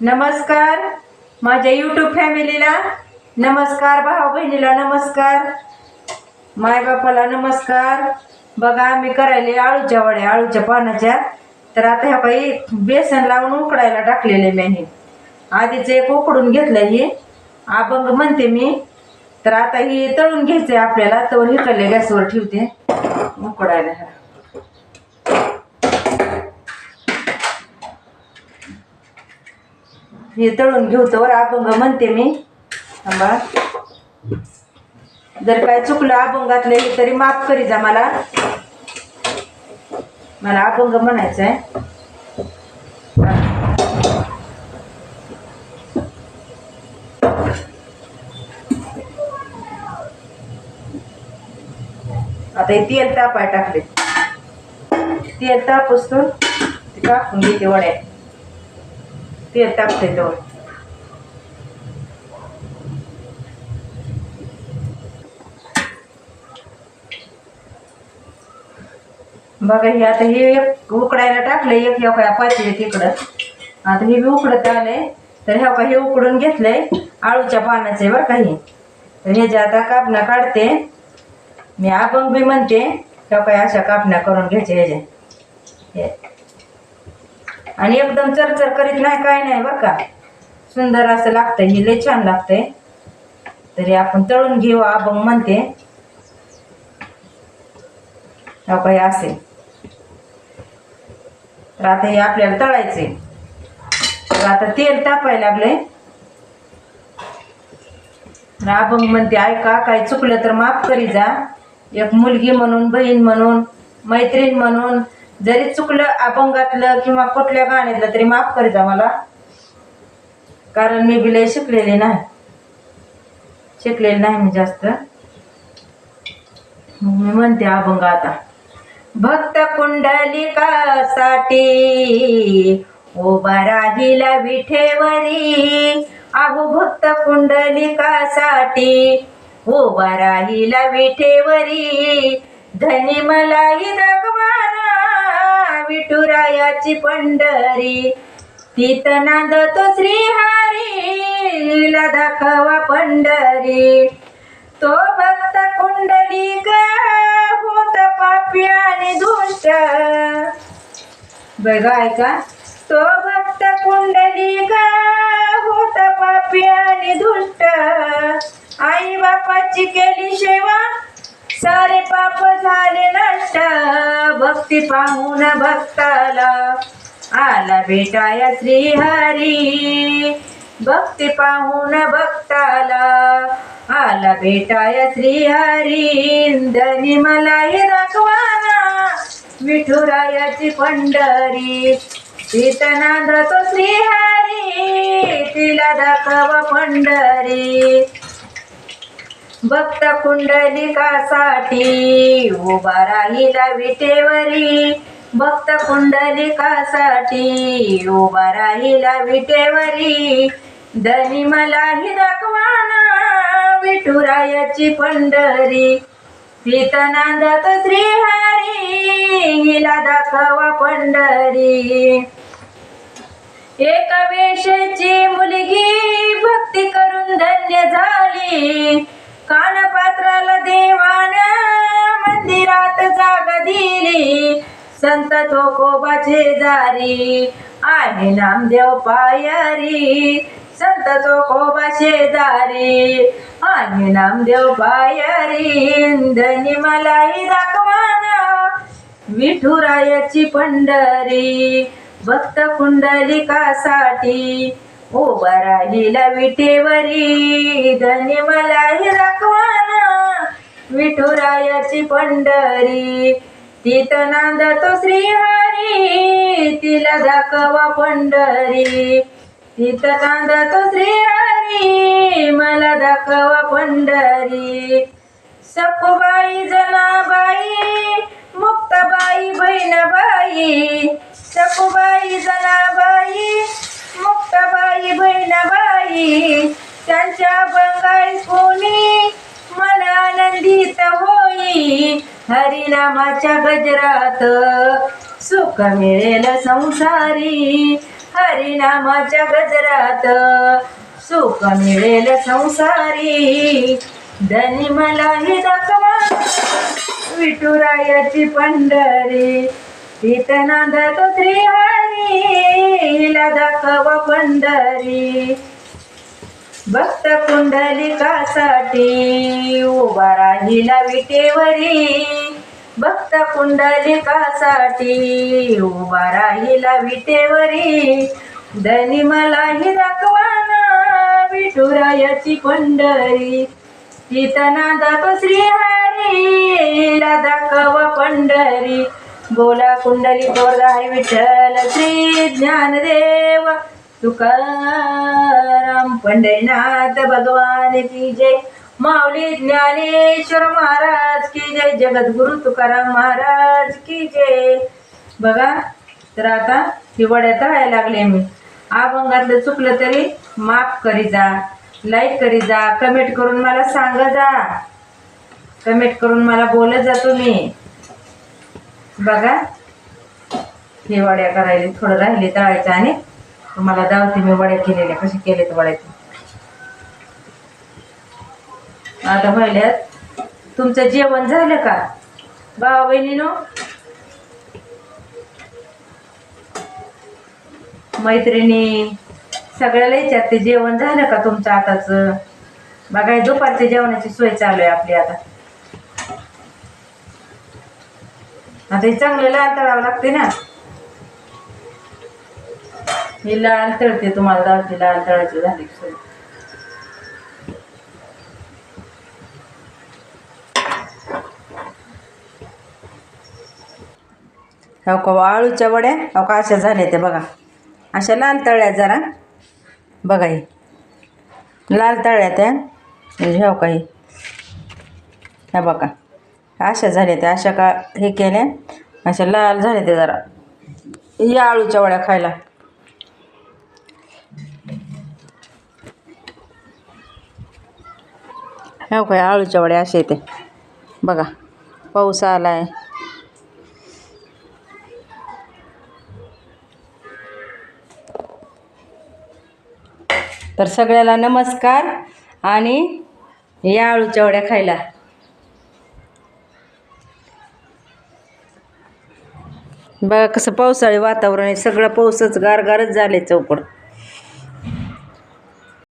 नमस्कार. माझ्या यूट्यूब फॅमिलीला नमस्कार भाऊ बहिणीला नमस्कार मायबापाला नमस्कार. बघा आम्ही करायले आळूच्या वड्या आळूच्या पानाच्या. तर आता ह्या काही बेसन लावून उकडायला टाकलेले मी हे आधीच एक उकडून घेतलं हे. अभंग म्हणते मी. तर आता ही तळून घ्यायचंय आपल्याला. तर हिकडले गॅसवर ठेवते. उकडायला हे तळून घेऊ तर अभंग म्हणते मी. थांबा. जर काय चुकलं अभंगातले तरी माफ करी जा मला. मला अभंग म्हणायचं आहे आता हे तेल तापाय टाकले. तेल तापसतो ते कापून घेते वड्या तेल टाकते तो बघा हे आता हे एक उकडायला टाकलं एक ह्या काय तिकडं. आता हे बी उकडत आले तर ह्या का हे उकडून घेतलंय आळूच्या पानाचे बरं का तर ह्याच्या आता कापण्या काढते मी आपण बी म्हणते ह्या काय अशा कापण्या करून घ्यायच्या ह्याच्या. आणि एकदम चरचर करीत नाही काय नाही बरं का. सुंदर असं लागतंय हे लय छान लागतंय. तरी आपण तळून घेऊ अभंग म्हणते. हो काही असेल. तर आता हे आपल्याला तळायचे तर आता तेल तापायला लागले अभंग म्हणते ऐका काय चुकलं तर माफ करी जा एक मुलगी म्हणून बहीण म्हणून मैत्रीण म्हणून जरी चुकलं अभंगातलं किंवा कुठल्या गाण्यातलं तरी माफ करीत जा मला. कारण मी बिलय शिकलेली नाही. शिकलेली नाही मी जास्त. मी म्हणते अभंग आता. भक्त कुंडलिकासाठी उभा राहिला विठेवरी. अहो भक्त कुंडलिकासाठी उभा राहिला विठेवरी. धनी मलाही दाखवाना विठुरायाची पंढरी. तीत नांदतो श्रीहरी दाखवा पंढरी. तो भक्त कुंडली होत पापी आणि दुष्ट. बघा ऐका. तो भक्त कुंडली होत पापी आणि दुष्ट. आई बापाची केली सेवा सारे पाप झाले नष्ट. भक्ती पाहून भक्ताला आला भेटाया श्रीहरी. भक्ती पाहून भक्ताला आला भेटाया श्रीहरी. धनी मलाही दाखवाना विठुरायाची पंढरी. शीतनाद तो श्रीहरी तिला दाखवा पंढरी. भक्त कुंडलिकासाठी उभा राहिला विटेवरी. भक्त कुंडलिकासाठी उभा राहिला विटेवरी. धनी मलाही दाखवाना विठुरायाची पंढरी. सीतनांदात श्रीहरी हिला दाखवा पंढरी. एक वेशची मुलगी भक्ती करून धन्य झाली. कानपात्राला देवाना मंदिरात जागा दिली. संत चोकोबाचे जारी आहे नामदेव पायरी. संत चोकोबा शेजारी आहे नामदेव पायरी. धनी मलाही दाखवाना विठुरायाची पंढरी. भक्त कुंडलिकासाठी उभा राहिला विटेवरी धनी मलाही दाखवाना. विठुरायाची पंढरी तिथ नांदतो श्रीहरी तिला दाखवा पंढरी. तिथ नांदतो श्रीहरी मला दाखवा पंढरी. सखुबाई जनाबाई मुक्ताबाई बहिणबाई सखुबाई जनाबाई मुक्ताबाई बहिणबाई त्यांच्या बंगाई कोणी मन आनंदित होई. हरिनामाच्या गजरात सुख मिळेल संसारी. हरिनामाच्या गजरात सुख मिळेल संसारी. धनी मलाही दाखवा. विठुरायाची पंढरी तिथं नांदतो श्रीहरी हिला दाखवा पंढरी भक्त कुंडलिकासाठी उभा राहिला विटेवरी. भक्त कुंडलिकासाठी उभा राहिला विटेवरी. धनी मलाही दाखवाना विठुरायाची पंढरी. तिथं नांदातो श्रीहरीला दाखवा पंढरी. बोला कुंडली हाय विठ्ठल श्री ज्ञानदेव. तुकाराम पंढरीनाथ भगवान की जय. माऊली ज्ञानेश्वर महाराज की जय. जगद्गुरु तुकाराम महाराज की जय. बघा तर आता हिवाळ्यात राहायला तळायला लागले मी. अभंगातलं चुकलं तरी माफ करी जा. लाईक करी जा. कमेंट करून मला सांग जा. कमेंट करून मला बोलत जा तुम्ही. बघा. हे वड्या करायला थोडं राहिले तळायचं आणि तुम्हाला दावते मी वड्या केलेल्या. कसे केलेत वड्याचे आता पहिल्यात तुमचं जेवण झालं का? भावा बहिणीनो? मैत्रिणी सगळ्याला विचारते जेवण झालं का तुमचं आताच? बघा दुपारच्या जेवणाची सोय चालू आहे आपली आता. आता हे चांगलं लाल तळावं लागते ना. हे लाल तळते तुम्हाला दावते लाल तळाची झाली सोय हो का आळूच्या वड्या? हो का अशा झाल्या त्या बघा. अशा लाल तळ्या जरा. बघा हे. लाल तळल्या त्या. हो का हे. ह्या बघा. अशा झाल्या त्या अशा का हे केल्या. अशा लाल झाल्या ते जरा. या आळूच्या वड्या खायला. हो काय आळूच्या वड्या अशा येते बघा पाऊस आलाय. तर सगळ्याला नमस्कार आणि या आळूच्या वड्या खायला. बघा कसं पावसाळी वातावरण आहे. सगळं पाऊसच गारगारच झाले चौकड